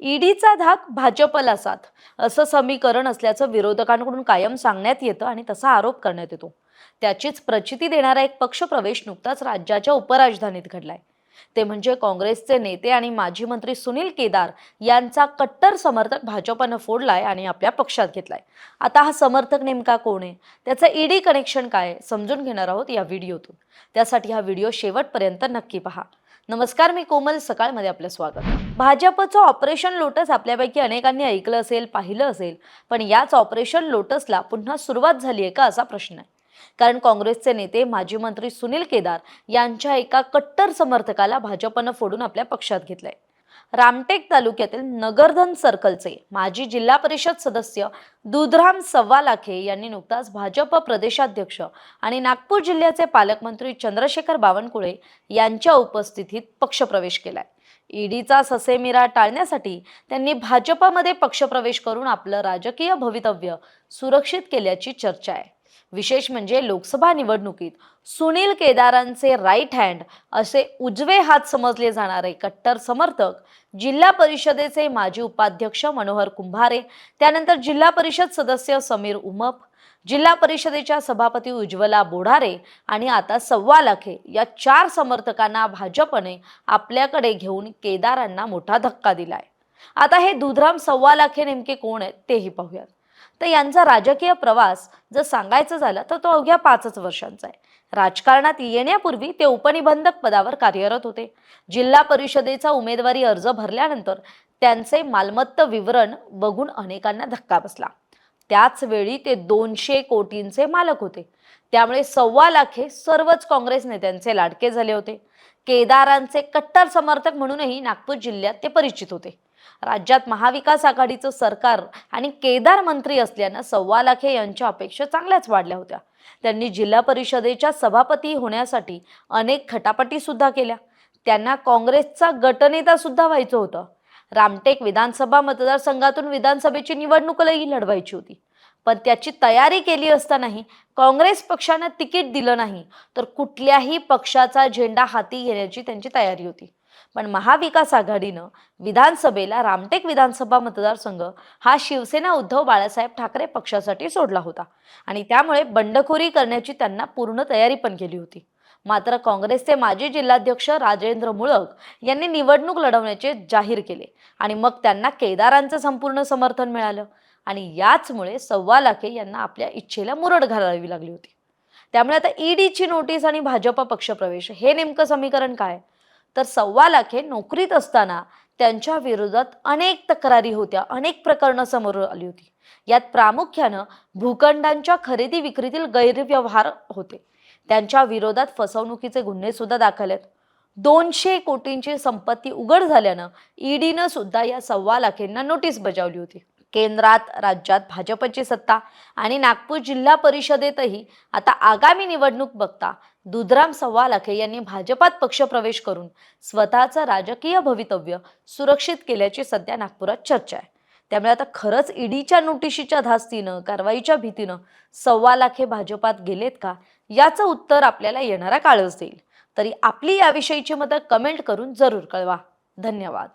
ईडीचा धाक भाजपला साथ. असं समीकरण असल्याचं विरोधकांकडून कायम सांगण्यात येतं आणि तसा आरोप करण्यात येतो. त्याचीच प्रचिती देणारा एक पक्षप्रवेश नुकताच राज्याच्या उपराजधानीत घडलाय. ते म्हणजे काँग्रेसचे नेते आणि माजी मंत्री सुनील केदार यांचा कट्टर समर्थक भाजपनं फोडलाय आणि आपल्या पक्षात घेतलाय. आता हा समर्थक नेमका कोण आहे? त्याचं ईडी कनेक्शन काय समजून घेणार आहोत या व्हिडिओतून. त्यासाठी हा व्हिडिओ शेवटपर्यंत नक्की पहा. नमस्कार मी कोमल. सकाळमध्ये आपलं स्वागत. भाजपचं ऑपरेशन लोटस आपल्यापैकी अनेकांनी ऐकलं असेल पाहिलं असेल पण याच ऑपरेशन लोटसला पुन्हा सुरुवात झाली आहे का असा प्रश्न आहे. कारण काँग्रेसचे नेते माजी मंत्री सुनील केदार यांच्या एका कट्टर समर्थकाला भाजपनं फोडून आपल्या पक्षात घेतलंय. रामटेक तालुक्यातील नगरधन सर्कलचे माजी जिल्हा परिषद सदस्य दुधराम सव्वालाखे यांनी नुकताच भाजप प्रदेशाध्यक्ष आणि नागपूर जिल्ह्याचे पालकमंत्री चंद्रशेखर बावनकुळे यांच्या उपस्थितीत पक्षप्रवेश केलाय. ईडीचा ससेमिरा टाळण्यासाठी त्यांनी भाजपमध्ये पक्षप्रवेश करून आपलं राजकीय भवितव्य सुरक्षित केल्याची चर्चा आहे. विशेष म्हणजे लोकसभा निवडणुकीत सुनील केदारांचे राईट हँड असे उजवे हात समजले जाणारे कट्टर समर्थक जिल्हा परिषदेचे माजी उपाध्यक्ष मनोहर कुंभारे त्यानंतर जिल्हा परिषद सदस्य समीर उमप जिल्हा परिषदेच्या सभापती उज्ज्वला बोढारे आणि आता सव्वा लाखे या चार समर्थकांना भाजपने आपल्याकडे घेऊन केदारांना मोठा धक्का दिलाय. आता हे दुधराम सव्वा लाखे नेमके कोण आहेत तेही पाहूयात. तर यांचा राजकीय प्रवास जर सांगायचं झालं तर तो अवघ्या पाचच वर्षांचा आहे. राजकारणात येण्यापूर्वी ते उपनिबंधक पदावर कार्यरत होते. जिल्हा परिषदेचा उमेदवारी अर्ज भरल्यानंतर त्यांचे मालमत्ता विवरण बघून अनेकांना धक्का बसला. त्याच वेळी ते दोनशे कोटींचे मालक होते. त्यामुळे सव्वा लाखे सर्वच काँग्रेस नेत्यांचे लाडके झाले होते. केदारांचे कट्टर समर्थक म्हणूनही नागपूर जिल्ह्यात ते परिचित होते. राज्यात महाविकास आघाडीचं सरकार आणि केदार मंत्री असल्यानं सव्वा लाखे यांच्या अपेक्षा चांगल्याच वाढल्या होत्या. त्यांनी जिल्हा परिषदेच्या सभापती होण्यासाठी अनेक खटापटी सुद्धा केल्या. त्यांना काँग्रेसचा गटनेता सुद्धा व्हायचं होतं. रामटेक विधानसभा मतदारसंघातून विधानसभेची निवडणूकही लढवायची होती. पण त्याची तयारी केली असतानाही काँग्रेस पक्षानं तिकीट दिलं नाही तर कुठल्याही पक्षाचा झेंडा हाती घेण्याची त्यांची तयारी होती. पण महाविकास आघाडीनं विधानसभेला रामटेक विधानसभा मतदारसंघ हा शिवसेना उद्धव बाळासाहेब ठाकरे पक्षासाठी सोडला होता आणि त्यामुळे बंडखोरी करण्याची त्यांना पूर्ण तयारी पण केली होती. मात्र काँग्रेसचे माजी जिल्हाध्यक्ष राजेंद्र मुळक यांनी निवडणूक लढवण्याचे जाहीर केले आणि मग त्यांना केदारांचं संपूर्ण समर्थन मिळालं. आणि याचमुळे सव्वा लाखे यांना आपल्या इच्छेला मुरड घालावी लागली होती. त्यामुळे आता ईडीची नोटीस आणि भाजप पक्षप्रवेश हे नेमकं समीकरण काय? तर सव्वा लाखे नोकरीत असताना त्यांच्या विरोधात अनेक तक्रारी होत्या अनेक प्रकरणं समोर आली होती. यात प्रामुख्यानं भूखंडांच्या खरेदी विक्रीतील गैरव्यवहार होते. त्यांच्या विरोधात फसवणुकीचे गुन्हे सुद्धा दाखल आहेत. दोनशे कोटींची संपत्ती उघड झाल्यानं ईडीनं सुद्धा या सव्वा लाखेंना नोटीस बजावली होती. केंद्रात राज्यात भाजपची सत्ता आणि नागपूर जिल्हा परिषदेतही आता आगामी निवडणूक बघता दुधराम सव्वालाखे यांनी भाजपात पक्षप्रवेश करून स्वतःचं राजकीय भवितव्य सुरक्षित केल्याची सध्या नागपुरात चर्चा आहे. त्यामुळे आता खरंच ईडीच्या नोटिशीच्या धास्तीनं कारवाईच्या भीतीनं सव्वा लाखे भाजपात गेलेत का? याचं उत्तर आपल्याला येणारा काळच देईल. तरी आपली याविषयीची मतं कमेंट करून जरूर कळवा. धन्यवाद.